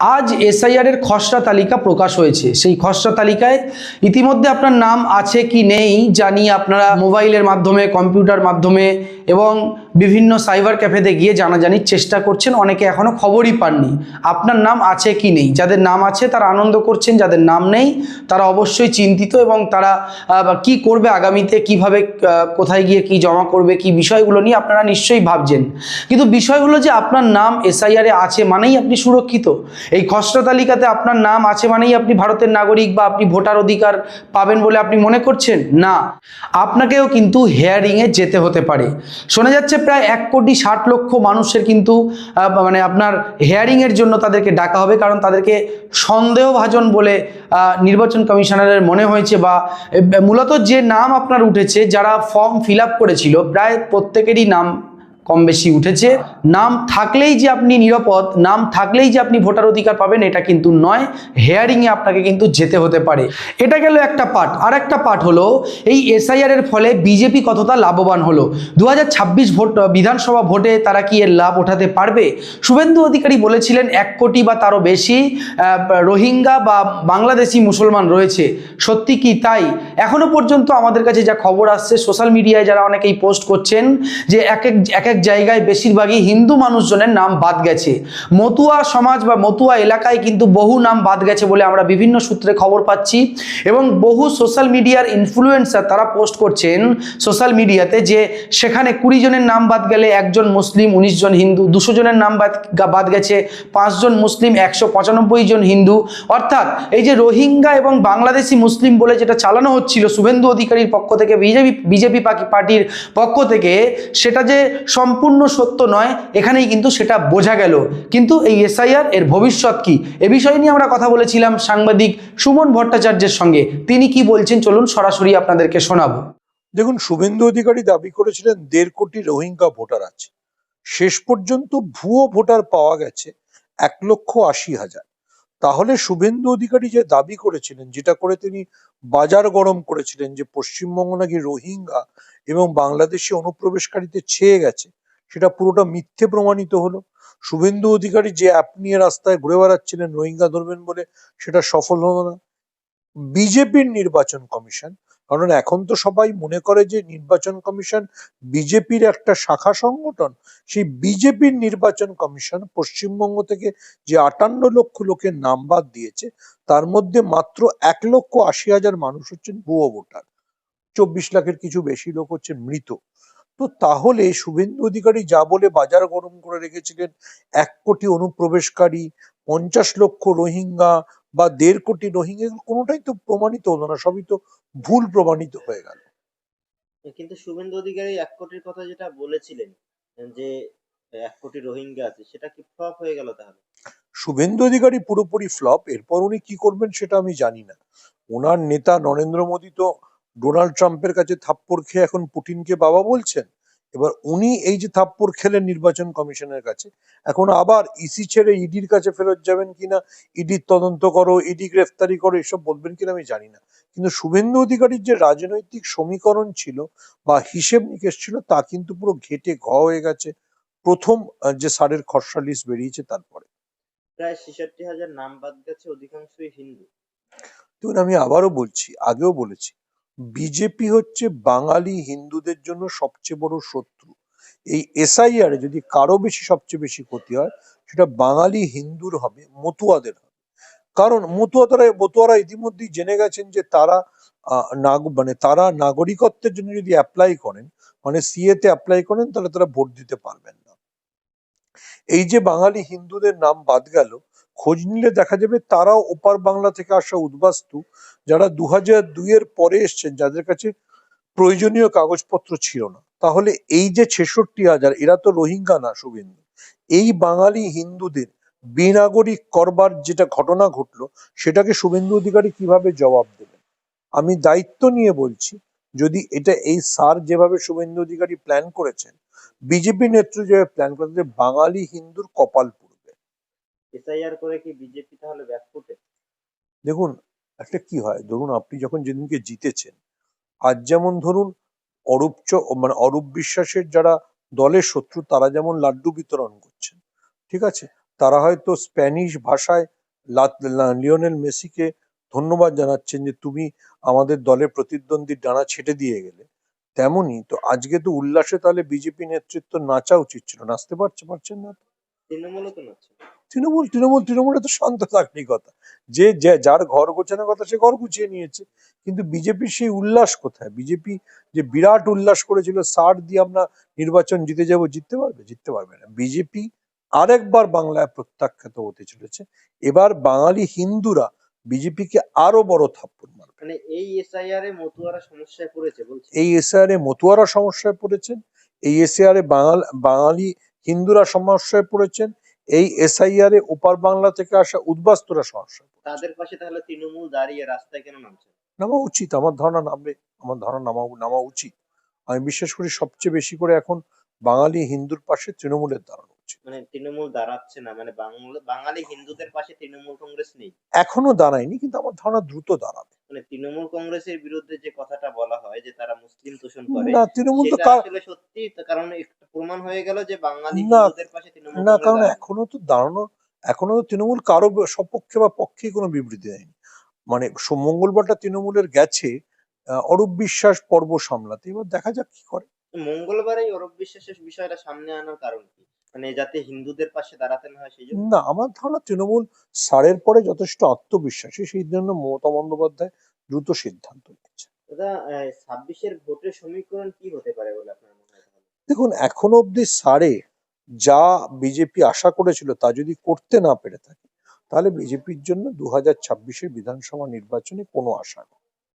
আজ এসআইআর এর খসড়া তালিকা প্রকাশ হয়েছে। সেই খসড়া তালিকায় ইতিমধ্যে আপনার নাম আছে কি নেই জানি আপনারা মোবাইলের মাধ্যমে, কম্পিউটার মাধ্যমে এবং বিভিন্ন সাইবার ক্যাফেতে গিয়ে জানাজানির চেষ্টা করছেন। অনেকে এখনও খবরই পাননি। আপনার নাম আছে কি নেই? যাদের নাম আছে তারা আনন্দ করছেন, যাদের নাম নেই তারা অবশ্যই চিন্তিত এবং তারা কি করবে আগামীতে, কীভাবে কোথায় গিয়ে কি জমা করবে, কি বিষয়গুলো নিয়ে আপনারা নিশ্চয়ই ভাবছেন। কিন্তু বিষয় হলো যে আপনার নাম এসআইআরে আছে মানেই আপনি সুরক্ষিত। এই খসড়া তালিকাতে আপনার নাম আছে মানেই আপনি ভারতের নাগরিক বা আপনি ভোটার অধিকার পাবেন বলে আপনি মনে করছেন? না। আপনাকেও কিন্তু হেয়ারিংয়ে যেতে হতে পারে। শোনা যাচ্ছে প্রায় এক কোটি ষাট লক্ষ মানুষের কিন্তু মানে আপনার হেয়ারিংয়ের জন্য তাদেরকে ডাকা হবে কারণ তাদেরকে সন্দেহভাজন বলে নির্বাচন কমিশনারের মনে হয়েছে বা মূলত যে নাম আপনার উঠেছে, যারা ফর্ম ফিল করেছিল, প্রায় প্রত্যেকেরই নাম কম বেশি উঠেছে। নাম থাকলেই যে আপনি নিরাপদ, নাম থাকলেই যে আপনি ভোটার অধিকার পাবেন, এটা কিন্তু নয়। হেয়ারিংয়ে আপনাকে কিন্তু যেতে হতে পারে। এটা গেল একটা পার্ট আর একটা পার্ট হলো, এই এসআইআর এর ফলে বিজেপি কতটা লাভবান হলো? দু হাজার ছাব্বিশ ভোট বিধানসভা ভোটে তারা কি এর লাভ ওঠাতে পারবে? শুভেন্দু অধিকারী বলেছিলেন, এক কোটি বা তারও বেশি রোহিঙ্গা বা বাংলাদেশি মুসলমান রয়েছে। সত্যি কি তাই? এখনও পর্যন্ত আমাদের কাছে যা খবর আসছে সোশ্যাল মিডিয়ায় যারা অনেকেই পোস্ট করছেন, যে এক এক এক এক জায়গায় বেশিরভাগই হিন্দু মানুষজনের নাম বাদ গেছে। মতুয়া সমাজ বা মতুয়া এলাকায় কিন্তু বহু নাম বাদ গেছে বলে আমরা বিভিন্ন সূত্রে খবর পাচ্ছি এবং বহু সোশ্যাল মিডিয়ার ইনফ্লুয়েন্সার তারা পোস্ট করছেন সোশ্যাল মিডিয়াতে যে সেখানে কুড়ি জনের নাম বাদ গেলে একজন মুসলিম, উনিশ জন হিন্দু, দুশো জনের নাম বাদ বাদ গেছে পাঁচজন মুসলিম, একশো পঁচানব্বই জন হিন্দু। অর্থাৎ এই যে রোহিঙ্গা এবং বাংলাদেশি মুসলিম বলে যেটা চালানো হচ্ছিল, শুভেন্দু অধিকারীর পক্ষ থেকে, বিজেপি বিজেপি পার্টির পক্ষ থেকে, সেটা যে সম্পূর্ণ সত্য নয়, এখানেই কিন্তু সেটা বোঝা গেল। কিন্তু এই এসআইআর এর ভবিষ্যৎ কি? এ বিষয় নিয়ে আমরা কথা বলেছিলাম সাংবাদিক সুমন ভট্টাচার্যের সঙ্গে। তিনি কি বলছেন চলুন সরাসরি আপনাদেরকে শোনাবো। দেখুন, শুভেন্দু অধিকারী দাবি করেছিলেন দেড় কোটি রোহিঙ্গা ভোটার আছে। শেষ পর্যন্ত ভুয়ো ভোটার পাওয়া গেছে এক লক্ষ আশি হাজার। তাহলে শুভেন্দু অধিকারী যে দাবি করেছিলেন, যেটা করে তিনি বাজার গরম করেছিলেন, যে পশ্চিমবঙ্গ নাকি রোহিঙ্গা এবং বাংলাদেশি অনুপ্রবেশকারীতে ছেয়ে গেছে সেটা পুরোটা মিথ্যে প্রমাণিত হলো। শুভেন্দু অধিকারী যে অ্যাপ নিয়ে রাস্তায় ঘুরে বেড়াচ্ছিলেন, রোহিঙ্গা ধরবেন বলে সেটা সফল হলো না। বিজেপির নির্বাচন কমিশন, কারণ এখন তো সবাই মনে করে যে নির্বাচন কমিশন বিজেপির একটা শাখা সংগঠন, সেই বিজেপির নির্বাচন কমিশন পশ্চিমবঙ্গ থেকে যে আটান্ন লক্ষ লোকের নাম বাদ দিয়েছে, তার মধ্যে মাত্র এক লক্ষ আশি হাজার মানুষ হচ্ছেন ভুয়ো ভোটার। চব্বিশ লাখের কিছু বেশি লোক হচ্ছেন মৃত। তো তাহলে শুভেন্দু অধিকারী যা বলে বাজার গরম করে রেখেছিলেন এক কোটি অনুপ্রবেশকারী পঞ্চাশ লক্ষ রোহিঙ্গা বা দেড় কোটি রোহিঙ্গা কোনোটাই তো প্রমাণিত হলো না সবই তো ভুল প্রমাণিত হয়ে গেল। কিন্তু শুভেন্দু অধিকারী এক কোটির কথা যেটা বলেছিলেন যে এক কোটি রোহিঙ্গা আছে সেটা কি ফ্লপ হয়ে গেল তাহলে? শুভেন্দু অধিকারী পুরোপুরি ফ্লপ এরপর উনি কি করবেন সেটা আমি জানি না। ওনার নেতা নরেন্দ্র মোদী তো ডোনাল্ড ট্রাম্পের কাছে থাপ্পড় খেয়ে এখন পুটিনকে বাবা বলছেন? এবার উনি এই যে থাপ্পড় খেলেন নির্বাচন কমিশনের কাছে এখন আবার ইসি ছেড়ে ইডির কাছে ফেরত যাবেন কিনা? ইডির তদন্ত করো ইডি গ্রেফতারি করো এসব বলবেন কিনা আমি জানি না। কিন্তু শুভেন্দু অধিকারীর যে রাজনৈতিক সমীকরণ ছিল বা হিসেব নিকেশ ছিল তা কিন্তু পুরো ঘেটে ঘ হয়ে গেছে। প্রথম যে সারের খসড়া লিস্ট বেরিয়েছে তারপরে। প্রায় ছেষট্টি হাজার নাম বাদ গেছে অধিকাংশই হিন্দু। দেখুন আমি আবারও বলছি আগেও বলেছি বিজেপি হচ্ছে বাঙালি হিন্দুদের জন্য সবচেয়ে বড় শত্রু। এই এসআইআর যদি কারও বেশি সবচেয়ে বেশি ক্ষতি হয়, সেটা বাঙালি হিন্দুর হবে, মতুয়াদের কারণ মতুয়ারা মতুয়ারা ইতিমধ্যেই জেনে গেছেন যে তারা নাগ- মানে তারা নাগরিকত্বের জন্য যদি অ্যাপ্লাই করেন মানে সিএ তে অ্যাপ্লাই করেন, তাহলে তারা ভোট দিতে পারবেন না। এই যে বাঙালি হিন্দুদের নাম বাদ গেল খোঁজ নিলে দেখা যাবে তারাও ওপার বাংলা থেকে আসা উদ্বাস্তু, যারা দু হাজার দুইয়ের পরে এসছেন, যাদের কাছে প্রয়োজনীয় কাগজপত্র ছিল না। তাহলে এই যে ছেষট্টি হাজার, এরা তো রোহিঙ্গা না, শুভেন্দু। এই বাঙালি হিন্দুদের বেনাগরিক করবার যেটা ঘটনা ঘটলো, সেটাকে শুভেন্দু অধিকারী কীভাবে জবাব দেবেন? আমি দায়িত্ব নিয়ে বলছি, যদি এটা এই সার যেভাবে শুভেন্দু অধিকারী প্ল্যান করেছেন, বিজেপি নেতৃত্ব যেভাবে প্ল্যান করেছে বাঙালি হিন্দুর কপাল পুড়বে এসআইআর করে কি বিজেপি তাহলে ব্যাকফুটে দেখুন একটা কি হয়? ধরুন আপনি যখন যেদিনকে জিতেছেন আজ যেমন ধরুন অরূপ মানে অরূপ বিশ্বাসের যারা দলের শত্রু তারা যেমন লাড্ডু বিতরণ করছেন ঠিক আছে? তারা হয়তো স্প্যানিশ ভাষায় লিওনেল মেসিকে ধন্যবাদ জানাচ্ছেন যে তুমি আমাদের দলের প্রতিদ্বন্দ্বীর ডানা ছেটে দিয়ে গেলে। তেমনি তো আজকে তো উল্লাসে তাহলে বিজেপি নেতৃত্ব নাচা উচিত ছিল। নাচতে পারছে পারছেন না তো। তৃণমূলও তো নাচছে। তৃণমূল তৃণমূল তৃণমূলে তো শান্ত থাকনি কথা। যে যার ঘর গোছানোর কথা সে ঘর গুছিয়ে নিয়েছে। কিন্তু বিজেপির সেই উল্লাস কোথায়? বিজেপি যে বিরাট উল্লাস করেছিল সার দিয়ে আমরা নির্বাচন জিতে যাব জিততে পারবে? জিততে পারবে না। বিজেপি আরেকবার বাংলায় প্রত্যাখ্যাত হতে চলেছে। এবার বাঙালি হিন্দুরা বিজেপিকে আরও বড় থাপ্পড় মারবে। মানে এই এসআইআর এ মতুয়ারা সমস্যায় পড়েছে বলছে এই এসআর এ মতুয়ারা সমস্যায় পড়েছেন। এই এসআর এ বাঙাল বাঙালি হিন্দুরা সমস্যায় পড়েছেন। এই এসআইআর এ ওপার বাংলা থেকে আসা উদ্বাস্তুরা পড়েছেন। তাদের পাশে তাহলে তৃণমূল দাঁড়িয়ে রাস্তায় কেন নামছে নামা উচিত আমার ধারণা নামবে আমার ধারণা নামা নামা উচিত। আমি বিশ্বাস করি সবচেয়ে বেশি করে এখন বাঙালি হিন্দুর পাশে তৃণমূলের দাঁড়ানো উচিত। মানে তৃণমূল দাঁড়াচ্ছে না মানে বাঙালি হিন্দুদের পাশে তৃণমূল কংগ্রেস নেই। এখনও দাঁড়ায়নি কিন্তু আমার ধারণা দ্রুত দাঁড়াবে। মানে তৃণমূল কংগ্রেসের বিরুদ্ধে যে কথাটা বলা হয় যে তারা মুসলিম শোষণ করে না তৃণমূল তো আসলে সত্যি কারণ একটু প্রমাণ হয়ে গেল যে বাঙালি হিন্দুদের পাশে তৃণমূল না কারণ এখনও তো দাঁড়ানো এখনও তো তৃণমূল কারও সপক্ষে বা পক্ষে কোনো বিবৃতি দেয়নি। মানে মঙ্গলবারটা তৃণমূলের গেছে অরূপ বিশ্বাস পর্ব সামলাতে এবার দেখা যাক কি করে। মঙ্গলবারে অরূপ বিশ্বাসের বিষয়টা সামনে আনার কারণ কি? মানে যাতে হিন্দুদের পাশে দাঁড়াতে না হয় সেই জন্য না আমার ধারণা তৃণমূল সারের পরে যথেষ্ট আত্মবিশ্বাসী সেই জন্য মমতা বন্দ্যোপাধ্যায় দ্রুত সিদ্ধান্ত নিচ্ছে দাদা ছাব্বিশের ভোটের সমীকরণ কি হতে পারে বলে আপনার মনে হয় দেখুন এখনও অবধি সারে যা বিজেপি আশা করেছিল তা যদি করতে না পেরে থাকে তাহলে বিজেপির জন্য দু হাজার ছাব্বিশের বিধানসভা নির্বাচনে কোনো আশা নেই।